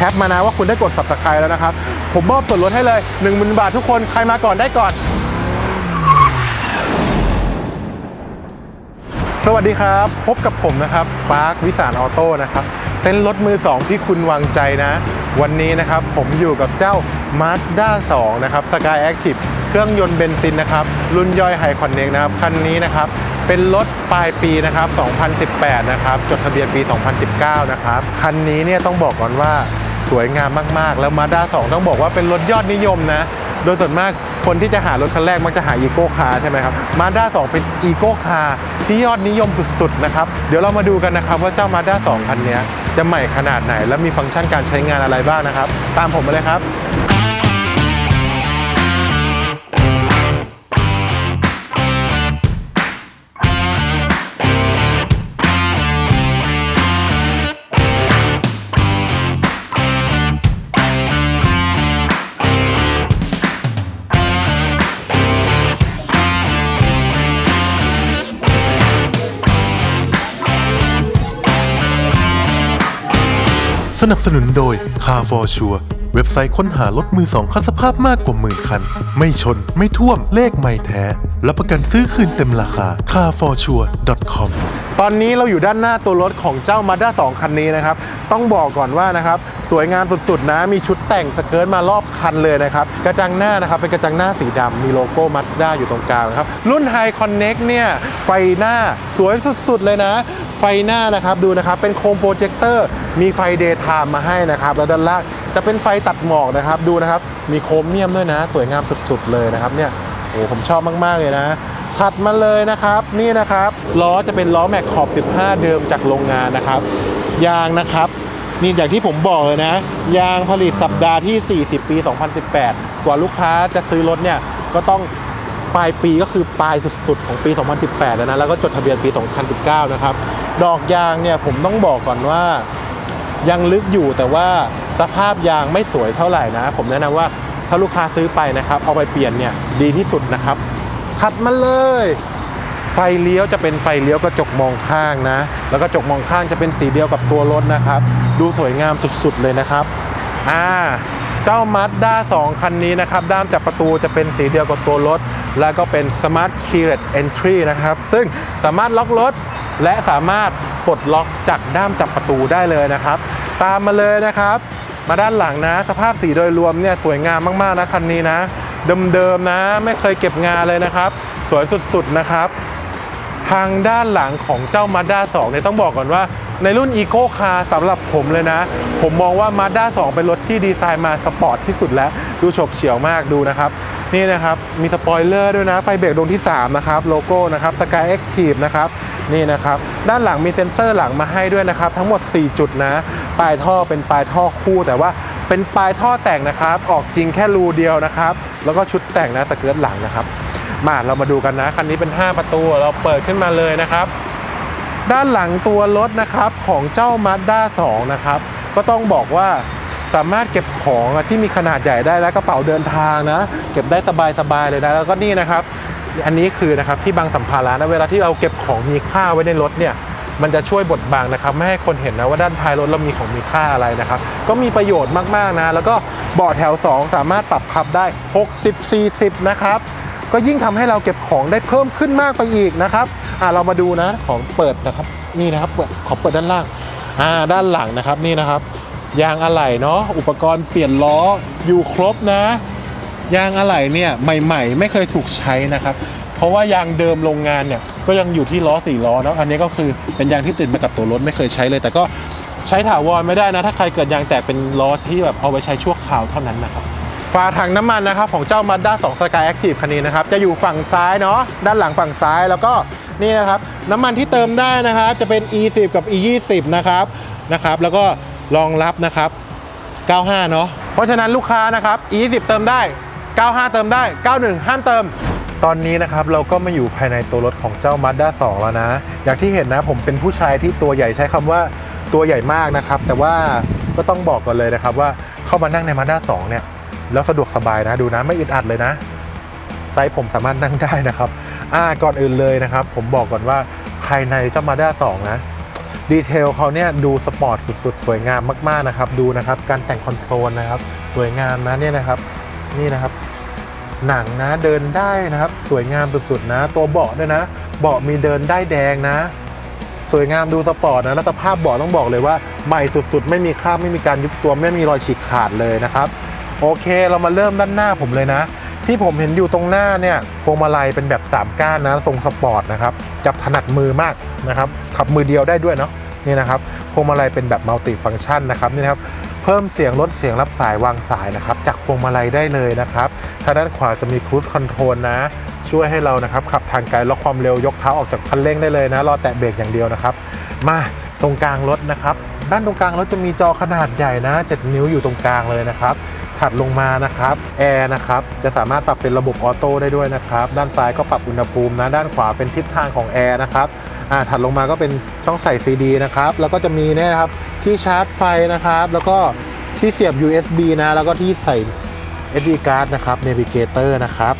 แคปมานะว่าคุณได้กด subscribe แล้วนะครับ ผมมอบส่วนลดให้เลย1 0,000บาททุกคนใครมาก่อนได้ก่อน สวัสดีครับ พบกับผมนะครับปาร์ควิสารออโต้นะครับ เต้นรถมือ 2 ที่คุณวางใจนะ วันนี้นะครับผมอยู่กับเจ้า Mazda 2 นะครับ Sky Active เครื่องยนต์เบนซินนะครับ รุ่นย่อยไฮคอนเน t นะครับ คันนี้นะครับ เป็นรถปลายปีนะครับ 2018 นะครับ จดทะเบียนปี 2019 นะครับ คันนี้เนี่ยต้องบอกก่อนว่า สวยงามมากๆ แล้ว Mazda 2 ต้องบอกว่าเป็นรถยอดนิยมนะ โดยส่วนมากคนที่จะหารถคันแรกมักจะหาอีโก้คาร์ใช่ไหมครับมาด้า2เป็นอีโก้คาร์ที่ยอดนิยมสุดๆนะครับ เดี๋ยวเรามาดูกันนะครับว่าเจ้ามาด้า2คันนี้จะใหม่ขนาดไหน และมีฟังก์ชันการใช้งานอะไรบ้างนะครับ ตามผมมาเลยครับ สนับสนุนโดย Car for Sure เว็บไซต์ค้นหารถมือสองคันสภาพมากกว่าหมื่นคัน ไม่ชนไม่ท่วมเลขไม่แท้รับประกันซื้อคืนเต็มราคา carforsure.com ตอนนี้เราอยู่ด้านหน้าตัวรถของเจ้า Mazda 2 คันนี้นะครับ ต้องบอกก่อนว่านะครับ สวยงามสุดๆ นะ มีชุดแต่งสเกิร์ตมารอบคันเลยนะครับ กระจังหน้านะครับ เป็นกระจังหน้าสีดำมีโลโก้ Mazda อยู่ตรงกลางนะครับ รุ่น High Connect เนี่ย ไฟหน้าสวยสุดๆ เลยนะ ไฟหน้านะครับดูนะครับเป็นโคมโปรเจคเตอร์มีไฟเดย์ไทม์มาให้นะครับแล้วด้านล่างจะเป็นไฟตัดหมอกนะครับดูนะครับมีโครเมียมด้วยนะ สวยงามสุดๆเลยนะครับเนี่ยโอ้ผมชอบมากๆเลยนะถัดมาเลยนะครับนี่นะครับล้อจะเป็นล้อแม็กขอบ 15 เดิมจากโรงงานนะครับ ยางนะครับนี่อย่างที่ผมบอกเลยนะ ยางผลิตสัปดาห์ที่ 40 ปี 2018 กว่าลูกค้าจะซื้อรถเนี่ยก็ต้อง ปลายปีก็คือปลายสุดๆ ของปี 2018 แล้วนะ แล้วก็จดทะเบียนปี 2019 นะครับ ดอกยางเนี่ยผมต้องบอกก่อนว่ายังลึกอยู่แต่ว่าสภาพยางไม่สวยเท่าไหร่นะ ผมแนะนำว่าถ้าลูกค้าซื้อไปนะครับ เอาไปเปลี่ยนเนี่ยดีที่สุดนะครับ ถัดมาเลย ไฟเลี้ยวจะเป็นไฟเลี้ยวกระจกมองข้างนะ แล้วกระจกมองข้างจะเป็นสีเดียวกับตัวรถนะครับ ดูสวยงามสุดๆเลยนะครับ อ่า เจ้า Mazda 2คันนี้นะครับ ด้ามจับประตูจะเป็นสีเดียวกับตัวรถ แล้วก็เป็น Smart Keyless Entry นะครับ ซึ่งสามารถล็อกรถ และสามารถปลดล็อกจากด้ามจับประตูได้เลยนะครับ ตามมาเลยนะครับ มาด้านหลังนะ สภาพสีโดยรวมเนี่ยสวยงามมากๆนะคันนี้นะเดิมๆนะไม่เคยเก็บงานเลยนะครับ สวยสุดๆนะครับ ทางด้านหลังของเจ้า Mazda 2เนี่ยต้องบอกก่อนว่าในรุ่น Eco Car สำหรับผมเลยนะ ผมมองว่า Mazda 2 เป็นรถที่ดีไซน์มาสปอร์ตที่สุดแล้ว ดูฉบเฉี่ยวมากดูนะครับ นี่นะครับ มีสปอยเลอร์ด้วยนะ ไฟเบรกดวงที่ 3 นะครับ โลโก้นะครับ Sky Active นะครับ นี่นะครับ ด้านหลังมีเซ็นเซอร์หลังมาให้ด้วยนะครับ ทั้งหมด 4 จุดนะ ปลายท่อเป็นปลายท่อคู่แต่ว่าเป็นปลายท่อแต่งนะครับ ออกจริงแค่รูเดียวนะครับ แล้วก็ชุดแต่งนะสเกิร์ตหลังนะครับ มาเรามาดูกันนะ คันนี้เป็น 5 ประตู เราเปิดขึ้นมาเลยนะครับ ด้านหลังตัวรถนะครับของเจ้า Mazda 2 นะครับ ก็ต้องบอกว่า สามารถเก็บของที่มีขนาดใหญ่ได้และกระเป๋าเดินทางนะ เก็บได้สบายๆเลยนะแล้วก็นี่นะครับ อันนี้คือนะครับที่บังสัมภาระนะเวลาที่เราเก็บของมีค่าไว้ในรถเนี่ยมันจะช่วยบดบังนะครับไม่ให้คนเห็นนะว่าด้านท้ายรถเรามีของมีค่าอะไรนะครับ ก็มีประโยชน์มากๆนะ แล้วก็เบาะแถว 2 สามารถปรับพับได้ 60-40 นะครับ ก็ยิ่งทำให้เราเก็บของได้เพิ่มขึ้นมากไปอีกนะครับอ่าเรามาดูนะของเปิดนะครับนี่นะครับเปิดขอเปิดด้านล่างอ่าด้านหลังนะครับนี่นะครับ ยางอะไหล่เนาะอุปกรณ์เปลี่ยนล้ออยู่ครบนะ ยางอะไหล่เนี่ยใหม่ ๆ ไม่เคยถูกใช้นะครับ เพราะว่ายางเดิมโรงงานเนี่ยก็ยังอยู่ที่ล้อสี่ล้อเนาะอันนี้ก็คือเป็นยางที่ติดมากับตัวรถไม่เคยใช้เลย แต่ก็ใช้ถาวรไม่ได้นะ ถ้าใครเกิดยางแตกเป็นล้อที่แบบเอาไว้ใช้ชั่วคราวเท่านั้นนะครับฝาถังน้ำมันนะครับของเจ้า Mazda 2 Sky Active คันนี้นะครับ จะอยู่ฝั่งซ้ายเนาะด้านหลังฝั่งซ้ายแล้วก็นี่นะครับ น้ำมันที่เติมได้นะครับ จะเป็น E10 กับ E20 นะครับนะครับ แล้วก็ รองรับนะครับ 95 เนาะเพราะฉะนั้นลูกค้านะครับ E10 เติมได้ 95 เติมได้ 91 ห้ามเติม ตอนนี้นะครับเราก็มาอยู่ภายในตัวรถของเจ้า Mazda 2 แล้วนะ อย่างที่เห็นนะผมเป็นผู้ชายที่ตัวใหญ่ใช้คำว่าตัวใหญ่มากนะครับ แต่ว่าก็ต้องบอกก่อนเลยนะครับว่าเข้ามานั่งใน Mazda 2 เนี่ย แล้วสะดวกสบายนะดูนะไม่อึดอัดเลยนะไซส์ผมสามารถนั่งได้นะครับ อ่าก่อนอื่นเลยนะครับ ผมบอกก่อนว่าภายในเจ้ามาด้า2นะ ดีเทลเขาเนี่ยดูสปอร์ตสุดๆ สวยงามมากๆนะครับ ดูนะครับการแต่งคอนโซลนะครับ สวยงามนะเนี่ยนะครับนี่นะครับ หนังนะเดินได้นะครับ สวยงามสุดๆนะ ตัวเบาะด้วยนะเบาะมีเดินได้แดงนะ สวยงามดูสปอร์ตนะแล้วสภาพเบาะต้องบอกเลยว่าใหม่สุดๆ ไม่มีคราบไม่มีการยุบตัวไม่มีรอยฉีกขาดเลยนะครับ โอเคเรามาเริ่มด้านหน้าผมเลยนะ ที่ผมเห็นอยู่ตรงหน้าเนี่ยพวงมาลัยเป็นแบบ 3 ก้านนะทรงสปอร์ตนะครับจับถนัดมือมากนะครับขับมือเดียวได้ด้วยเนาะนี่นะครับพวงมาลัยเป็นแบบมัลติฟัง c t ชันนะครับนี่นะครับเพิ่มเสียงลดเสียงรับสายวางสายนะครับจากพวงมาลัยได้เลยนะครับทางด้านขวาจะมีครู i คอนโทรลนะช่วยให้เรานะครับขับทางไกลล็อกความเร็วยกเท้าออกจากคันเร่งได้เลยนะรอแตะเบรกอย่างเดียวนะครับ มาตรงกลางรถนะครับ ด้านตรงกลางรถจะมีจอขนาดใหญ่นะ 7 นิ้วอยู่ตรงกลางเลยนะครับ ถัดลงมานะครับแอร์นะครับจะสามารถปรับเป็นระบบออโต้ได้ด้วยนะครับ ด้านซ้ายก็ปรับอุณหภูมินะด้านขวาเป็นทิศทางของแอร์นะครับถัดลงมาก็เป็นช่องใส่ซีดีนะครับแล้วก็จะมีเนี่ยนะครับที่ชาร์จไฟนะครับ แล้วก็ที่เสียบ USB นะแล้วก็ที่ใส่ SD card นะครับ Navigator นะครับ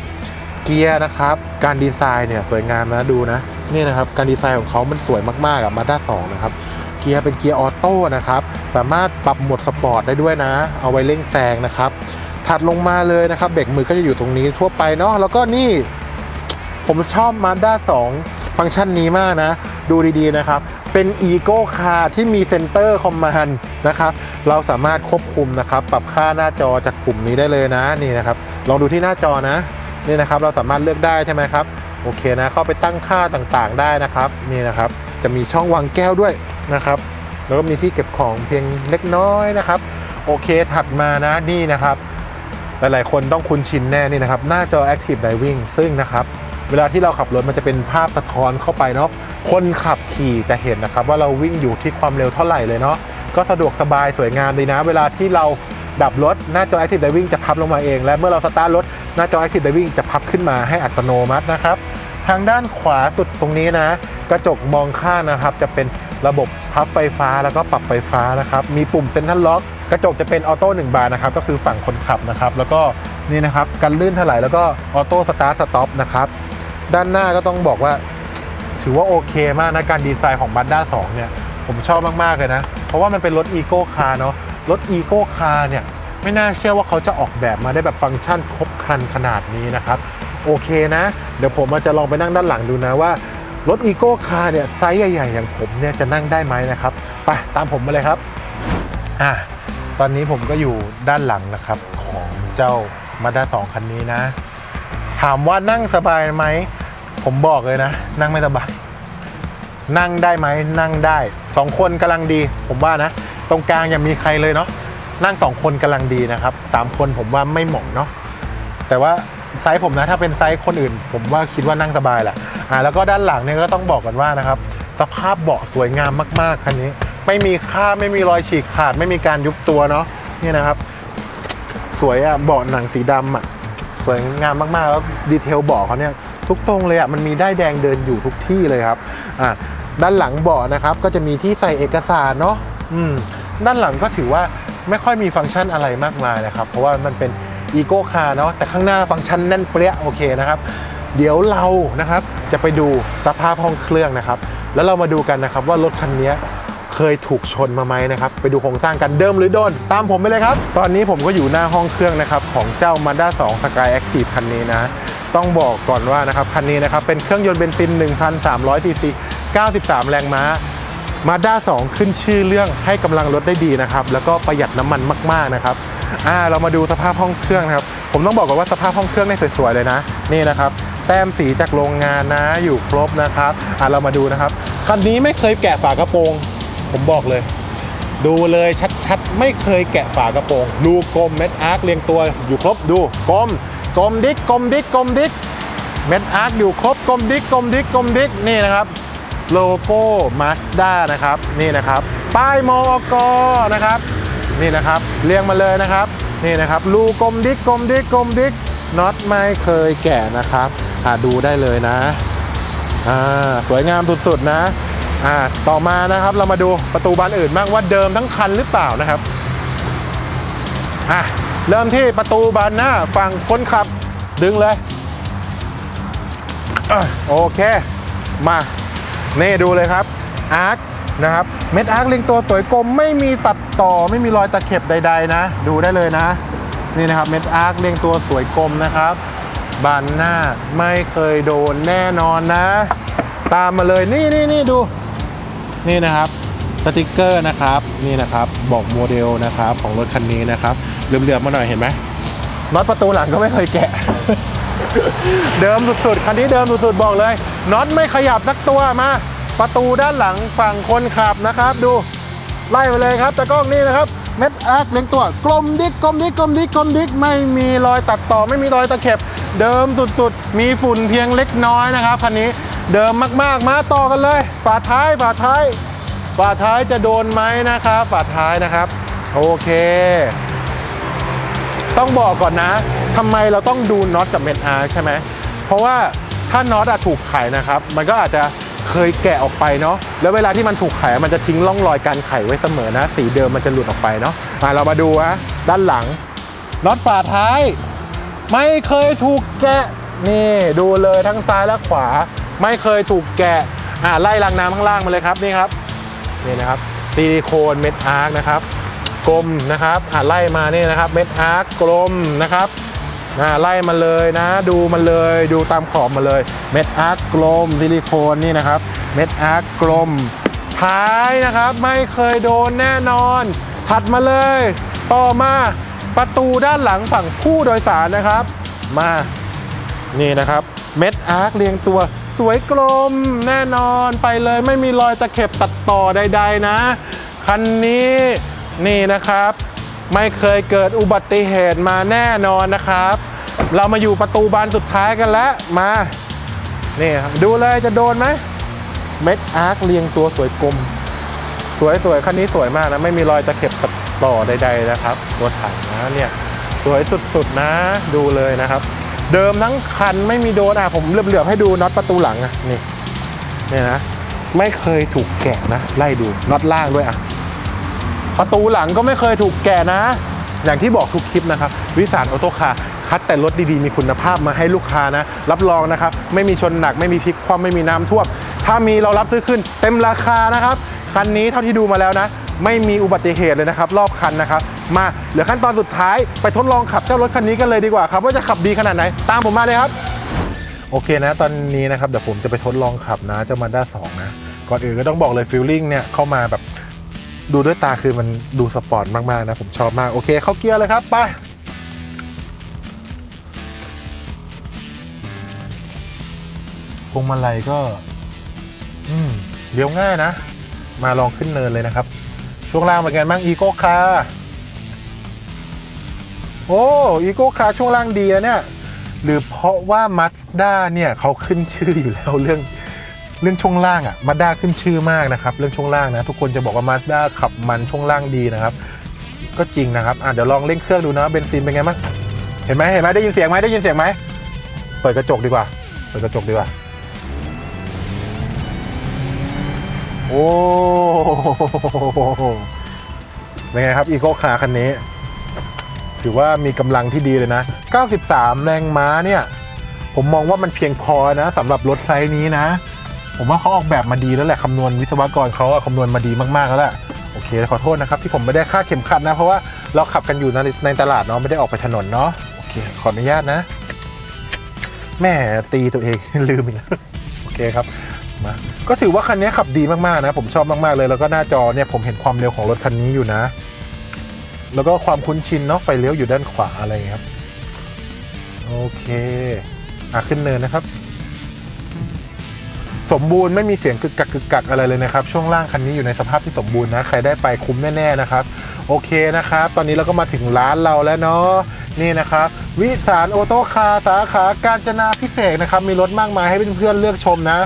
เกียร์นะครับ การดีไซน์เนี่ยสวยงามนะดูนะนี่นะครับการดีไซน์ของเขามันสวยมากๆอะมาด้า2นะครับ เกียร์เป็นเกียร์ออโต้นะครับ สามารถปรับโหมดสปอร์ตได้ด้วยนะ เอาไว้เร่งแซงนะครับ ถัดลงมาเลยนะครับเบรกมือก็จะอยู่ตรงนี้ทั่วไปเนาะ แล้วก็นี่ ผมชอบ Mazda 2 ฟังก์ชันนี้มากนะ ดูดีๆนะครับ เป็น Ego Car ที่มีเซ็นเตอร์คอมมานด์นะครับ เราสามารถควบคุมนะครับ ปรับค่าหน้าจอจากปุ่มนี้ได้เลยนะ นี่นะครับ ลองดูที่หน้าจอนะ นี่นะครับ เราสามารถเลือกได้ใช่ไหมครับ โอเคนะ เข้าไปตั้งค่าต่างๆ ได้นะครับ นี่นะครับ จะมีช่องวางแก้วด้วย นะครับ แล้วก็มีที่เก็บของเพียงเล็กน้อยนะครับ โอเคถัดมานะนี่นะครับ หลายๆ คนต้องคุ้นชินแน่นี่นะครับ หน้าจอ Active Diving ซึ่งนะครับ เวลาที่เราขับรถมันจะเป็นภาพสะท้อนเข้าไปเนาะคนขับขี่จะเห็นนะครับ ว่าเราวิ่งอยู่ที่ความเร็วเท่าไหร่เลยเนาะก็สะดวกสบายสวยงามดีนะ เวลาที่เราดับรถหน้าจอ Active Diving จะพับลงมาเอง และเมื่อเราสตาร์ทรถหน้าจอ Active Diving จะพับขึ้นมาให้อัตโนมัตินะครับ ทางด้านขวาสุดตรงนี้นะ กระจกมองข้างนะครับจะเป็น ระบบพับไฟฟ้าแล้วก็ปรับไฟฟ้านะครับ มีปุ่มเซ็นทรัลล็อก กระจกจะเป็นออโต้หนึ่งบานนะครับ ก็คือฝั่งคนขับนะครับ แล้วก็นี่นะครับกันลื่นถลายแล้วก็ออโต้สตาร์ทสต็อปนะครับ ด้านหน้าก็ต้องบอกว่า ถือว่าโอเคมากนะการดีไซน์ของ Mazda 2 เนี่ย ผมชอบมาก ๆ เลยนะ เพราะว่ามันเป็นรถอีโก้คาร์เนาะ รถอีโก้คาร์เนี่ย ไม่น่าเชื่อว่าเขาจะออกแบบมาได้แบบฟังก์ชันครบครันขนาดนี้นะครับ โอเคนะ เดี๋ยวผมจะลองไปนั่งด้านหลังดูนะว่า รถอีโก้คาร์เนี่ยไซส์ใหญ่ๆ อย่างผมเนี่ยจะนั่งได้ไหมนะครับ ไปตามผมมาเลยครับอะตอนนี้ผมก็อยู่ด้านหลังนะครับ ของเจ้า Mazda 2คันนี้นะ ถามว่านั่งสบายไหม ผมบอกเลยนะ นั่งไม่สบาย นั่งได้ไหมนั่งได้สองคนกำลังดี ผมว่านะ ตรงกลางยังมีใครเลยเนาะนั่งสองคนกำลังดีนะครับสามคนผมว่าไม่เหมาะเนาะแต่ว่า ไซส์ผมนะถ้าเป็นไซส์คนอื่น ผมว่าคิดว่านั่งสบายแหละอ่าแล้วก็ด้านหลังเนี่ยก็ต้องบอกกันว่านะครับสภาพเบาะสวยงามมากๆคันนี้ ไม่มีค่าไม่มีรอยฉีกขาด ไม่มีการยุบตัวเนาะนี่นะครับ สวยอะเบาะหนังสีดำอะสวยงามมากๆแล้วดีเทลเบาะเขาเนี่ยทุกตรงเลยอะมันมีได้แดงเดินอยู่ทุกที่เลยครับอ่าด้านหลังเบาะนะครับ ก็จะมีที่ใส่เอกสารเนาะอืมด้านหลังก็ถือว่าไม่ค่อยมีฟังก์ชันอะไรมากมายนะครับ เพราะว่ามันเป็น อีโก้คาร์เนาะแต่ข้างหน้าฟังก์ชันแน่นเปรี้ยโอเคนะครับ เดี๋ยวเรานะครับจะไปดูสภาพห้องเครื่องนะครับ แล้วเรามาดูกันนะครับว่ารถคันนี้เคยถูกชนมาไหมนะครับ ไปดูโครงสร้างกันเดิมหรือโดน ตามผมไปเลยครับ ตอนนี้ผมก็อยู่หน้าห้องเครื่องนะครับ ของเจ้า Mazda 2 Sky Active คันนี้นะ ต้องบอกก่อนว่านะครับ คันนี้นะครับ เป็นเครื่องยนต์เบนซิน 1,300ซีซี93 แรงม้า Mazda 2 ขึ้นชื่อเรื่องให้กำลังรถได้ดีนะครับ แล้วก็ประหยัดน้ำมันมาก ๆ นะครับ อ่าเรามาดูสภาพห้องเครื่องนะครับ ผมต้องบอกก่อนว่าสภาพห้องเครื่องเนี่สวยๆเลยนะ นี่นะครับ แต้มสีจากโรงงานนะอยู่ครบนะครับอ่าเรามาดูนะครับ คันนี้ไม่เคยแกะฝากระโปรง ผมบอกเลย ดูเลยชัดๆ ไม่เคยแกะฝากระโปรงดูกลมเม็ดอาร์คเรียงตัวอยู่ครบดูกลมกลมดิกกลมดิกกลมดิกเม็ดอาร์คอยู่ครบกลมดิกกลมดิกกลมดิกนี่นะครับโลโก้มาสด้านะครับนี่นะครับ ป้ายมอกนะครับ นี่นะครับ เรียงมาเลยนะครับ นี่นะครับรูกลมดิกกลมดิกกลมดิกน็อตไม่เคยแกะนะครับอ่าดูได้เลยนะอ่าสวยงามสุดๆนะอ่าต่อมานะครับเรามาดูประตูบานอื่นบ้างว่าเดิมทั้งคันหรือเปล่านะครับอะเริ่มที่ประตูบานหน้าฝั่งคนขับดึงเลยอโอเค มา นี่ดูเลยครับอาร์ค นะครับ เม็ดอาร์คเรียงตัวสวยกลมไม่มีตัดต่อไม่มีรอยตะเข็บใด ๆ นะ ดูได้เลยนะ นี่นะครับเม็ดอาร์คเรียงตัวสวยกลมนะครับบานหน้าไม่เคยโดนแน่นอนนะ ตามมาเลยนี่นี่นี่ดู นี่นะครับสติกเกอร์นะครับนี่นะครับบอกโมเดลนะครับของรถคันนี้นะครับเหลือบๆมาหน่อยเห็นไหมน็อตประตูหลังก็ไม่เคยแกะ เดิมสุดๆคันนี้เดิมสุดๆบอกเลยน็อตไม่ขยับสักตัวมา ประตูด้านหลังฝั่งคนขับนะครับ ดูไล่ไปเลยครับตะกล้องนี่นะครับเม็ดอาร์คเลี้ยงตัวกลมดิกกลมดิกกลมดิกกลมดิกไม่มีรอยตัดต่อไม่มีรอยตะเข็บ เดิมสุดๆ มีฝุ่นเพียงเล็กน้อยนะครับคันนี้เดิมมากๆมาต่อกันเลย ฝาท้ายฝาท้าย ฝาท้ายจะโดนไหมนะครับฝาท้ายนะครับ โอเค ต้องบอกก่อนนะทำไมเราต้องดูน็อตกับเม็ดอาร์ใช่ไหมเพราะว่าถ้าน็อตถูกไขนะครับ มันก็อาจจะ เคยแกะออกไปเนาะแล้วเวลาที่มันถูกไขมันจะทิ้งร่องรอยการไขไว้เสมอนะ สีเดิมมันจะหลุดออกไปเนาะอะเรามาดูฮะด้านหลังน็อตฝาท้าย ไม่เคยถูกแกะนี่ดูเลยทั้งซ้ายและขวา ไม่เคยถูกแกะอะไล่รางน้ำข้างล่างมาเลยครับนี่ครับนี่นะครับซิลิโคนเม็ดอาร์คนะครับกลมนะครับอ่าไล่มานี่นะครับเม็ดอาร์คกลมนะครับ อ่าไล่มาเลยนะ ดูมันเลยดูตามขอบมาเลย เม็ดอาร์คกลมซิลิโคนนี่นะครับ เม็ดอาร์คกลม ท้ายนะครับไม่เคยโดนแน่นอน ถัดมาเลย ต่อมาประตูด้านหลังฝั่งผู้โดยสารนะครับ มานี่นะครับ เม็ดอาร์คเรียงตัวสวยกลมแน่นอนไปเลยไม่มีรอยตะเข็บตัดต่อใด ๆ นะ คันนี้นี่นะครับ ไม่เคยเกิดอุบัติเหตุมาแน่นอนนะครับ เรามาอยู่ประตูบานสุดท้ายกันแล้วมานี่ครับดูเลยจะโดนไหมเม็ดอาร์คเรียงตัวสวยกลม สวยๆคันนี้สวยมากนะ ไม่มีรอยตะเข็บตัดต่อใด ๆ นะครับ ตัวถังนะเนี่ยสวยสุดๆนะดูเลยนะครับ เดิมทั้งคันไม่มีโดนอะผมเหลือบๆให้ดูน็อตประตูหลังอะนี่เนี่ยนะ ไม่เคยถูกแกะนะ ไล่ดูน็อตล่างด้วยอะ ประตูหลังก็ไม่เคยถูกแกะนะ อย่างที่บอกทุกคลิปนะครับวิสานออโต้คาร์คัดแต่รถดีๆ มีคุณภาพมาให้ลูกค้านะ รับรองนะครับ ไม่มีชนหนักไม่มีพลิกคว่ำไม่มีน้ำท่วมถ้ามีเรารับซื้อขึ้น เต็มราคานะครับคันนี้เท่าที่ดูมาแล้วนะ ไม่มีอุบัติเหตุเลยนะครับ รอบคันนะครับ มาเหลือขั้นตอนสุดท้ายไปทดลองขับเจ้ารถคันนี้กันเลยดีกว่าครับ ว่าจะขับดีขนาดไหน ตามผมมาเลยครับ โอเคนะ ตอนนี้นะครับเดี๋ยวผมจะไปทดลองขับนะเจ้ามาด้าสองนะ ก่อนอื่นก็ต้องบอกเลยฟิลลิ่งเนี่ยเข้ามาแบบ ดูด้วยตาคือมันดูสปอร์ตมาก ๆ นะ ผมชอบมาก โอเคเข้าเกียร์เลยครับ ไป พวงมาลัยก็ อืมเลี้ยวง่ายนะ มาลองขึ้นเนินเลยนะครับ ช่วงล่างเป็นไงบ้างอีโก้คาโอ้อีโก้คาช่วงล่างดีนะเนี่ย หรือเพราะว่ามาสด้าเนี่ยเขาขึ้นชื่ออยู่แล้วเรื่อง เรื่องช่วงล่างอะ่ะมาด้าขึ้นชื่อมากนะครับเรื่องช่วงล่างนะทุกคนจะบอกว่ามาด้าขับมันช่วงล่างดีนะครับก็จริงนะครับอะเดี๋ยวลองเร่งเครื่องดูนะเบนซินเป็นไงบ้างเห็นไหมเห็นไหมได้ยินเสียงไหมได้ยินเสียงไหมเปิดกระจกดีกว่า เปิดกระจกดีกว่า โอ้โหเป็นไงครับอีโคคาคันนี้ถือว่ามีกำลังที่ดีเลยนะ 93 แรงม้าเนี่ย ผมมองว่ามันเพียงพอนะสำหรับรถไซส์นี้นะ ผมว่าเขาออกแบบมาดีแล้วแหละคำนวณวิศวกรเขาอะคำนวณมาดีมากๆแล้วแหละโอเคขอโทษนะครับที่ผมไม่ได้ค่าเข็มขัดนะ เพราะว่าเราขับกันอยู่ในในตลาดเนาะไม่ได้ออกไปถนนเนาะโอเค ขออนุญาตนะ แม่ตีตัวเอง ลืมอีกแล้วโอเคครับมาก็ถือว่าคันนี้ขับดีมากๆนะ ผมชอบมากๆเลย แล้วก็หน้าจอเนี่ยผมเห็นความเร็วของรถคันนี้อยู่นะ แล้วก็ความคุ้นชินเนาะไฟเลี้ยวอยู่ด้านขวาอะไรครับ โอเคอะขึ้นเนินนะครับ สมบูรณ์ไม่มีเสียงกึกกักกึกกักอะไรเลยนะครับ ช่วงล่างคันนี้อยู่ในสภาพที่สมบูรณ์นะใครได้ไปคุ้มแน่ๆนะครับ โอเคนะครับ ตอนนี้เราก็มาถึงร้านเราแล้วเนาะนี่นะครับ วิสารโอโต้คาสาขากาญจนาพิเศษนะครับ มีรถมากมายให้เพื่อนๆเลือกชมนะ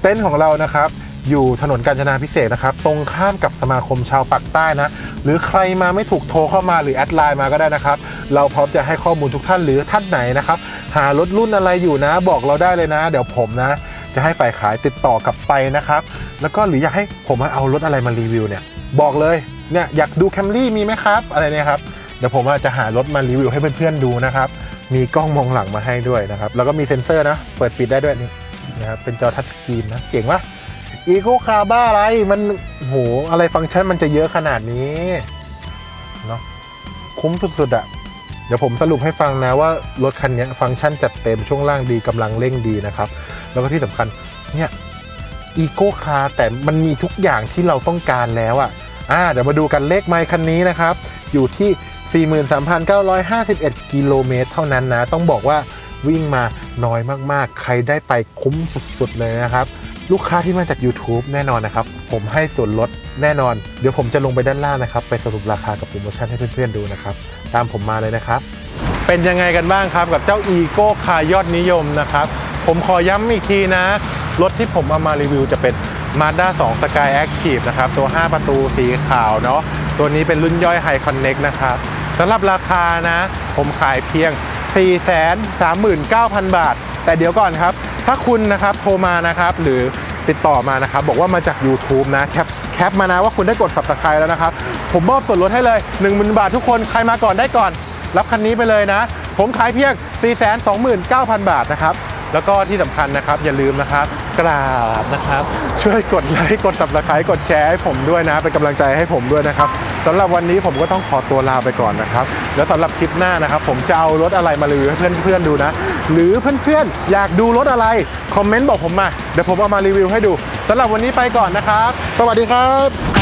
เต็นท์ของเรานะครับอยู่ถนนกาญจนาพิเศษนะครับ ตรงข้ามกับสมาคมชาวปากใต้นะ หรือใครมาไม่ถูกโทรเข้ามาหรือแอดไลน์มาก็ได้นะครับ เราพร้อมจะให้ข้อมูลทุกท่านหรือท่านไหนนะครับ หารถรุ่นอะไรอยู่นะ บอกเราได้เลยนะ เดี๋ยวผมนะ จะให้ฝ่ายขายติดต่อกลับไปนะครับ แล้วก็หรืออยากให้ผมเอารถอะไรมารีวิวเนี่ยบอกเลยเนี่ยอยากดูแคมรี่มีไหมครับ อะไรเนี่ยครับเดี๋ยวผมอาจจะหารถมารีวิวให้เพื่อนๆดูนะครับ มีกล้องมองหลังมาให้ด้วยนะครับ แล้วก็มีเซ็นเซอร์นะ เปิดปิดได้ด้วยนี่นะครับเป็นจอทัชสกรีนนะเจ๋งปะอีโคคาบ้าอะไรมันโหอะไรฟังก์ชันมันจะเยอะขนาดนี้เนาะคุ้มสุดๆอะ ดี๋ยวผมสรุปให้ฟังนะว่ารถคันนี้ฟังก์ชันจัดเต็มช่วงล่างดีกำลังเร่งดีนะครับ แล้วก็ที่สำคัญเนี่ยอีโคคาแต่มันมีทุกอย่างที่เราต้องการแล้วอะอ่าเดี๋ยวมาดูกันเลขไมค์คันนี้นะครับ อยู่ที่ 43,951 กิโลเมตรเท่านั้นนะ ต้องบอกว่าวิ่งมาน้อยมากๆ ใครได้ไปคุ้มสุดๆเลยนะครับ ลูกค้าที่มาจาก YouTube แน่นอนนะครับ ผมให้ส่วนลดแน่นอน เดี๋ยวผมจะลงไปด้านล่างนะครับ ไปสรุปราคากับโปรโมชั่นให้เพื่อนๆดูนะครับ ตามผมมาเลยนะครับ เป็นยังไงกันบ้างครับกับเจ้า e โก้คายอดนิยมนะครับ ผมขอย้ำอีกทีนะ รถที่ผมเอามารีวิวจะเป็น Mazda 2 Sky Active นะครับ ตัว 5 ประตูสีขาวเนาะตัวนี้เป็นรุ่นย่อย High Connect นะครับสำหรับราคานะ ผมขายเพียง 439,000 บาท แต่เดี๋ยวก่อนครับ ถ้าคุณนะครับโทรมานะครับหรือติดต่อมานะครับบอกว่ามาจาก YouTube นะแคปแคปมานะว่าคุณได้กด subscribe แล้วนะครับ ผมมอบส่วนลดให้เลย10,000 บาททุกคนใครมาก่อนได้ก่อน รับคันนี้ไปเลยนะ ผมขายเพียง 429,000 บาทนะครับแล้วก็ที่สำคัญนะครับ อย่าลืมนะครับ กราบนะครับ ช่วยกดไลค์กด subscribe กดแชร์ให้ผมด้วยนะ เป็นกำลังใจให้ผมด้วยนะครับ สำหรับวันนี้ผมก็ต้องขอตัวลาไปก่อนนะครับ แล้วสำหรับคลิปหน้านะครับ ผมจะเอารถอะไรมารีวิวให้เพื่อนๆดูนะ หรือเพื่อนๆอยากดูรถอะไร คอมเมนต์บอกผมมา เดี๋ยวผมเอามารีวิวให้ดูสำหรับวันนี้ไปก่อนนะครับ สวัสดีครับ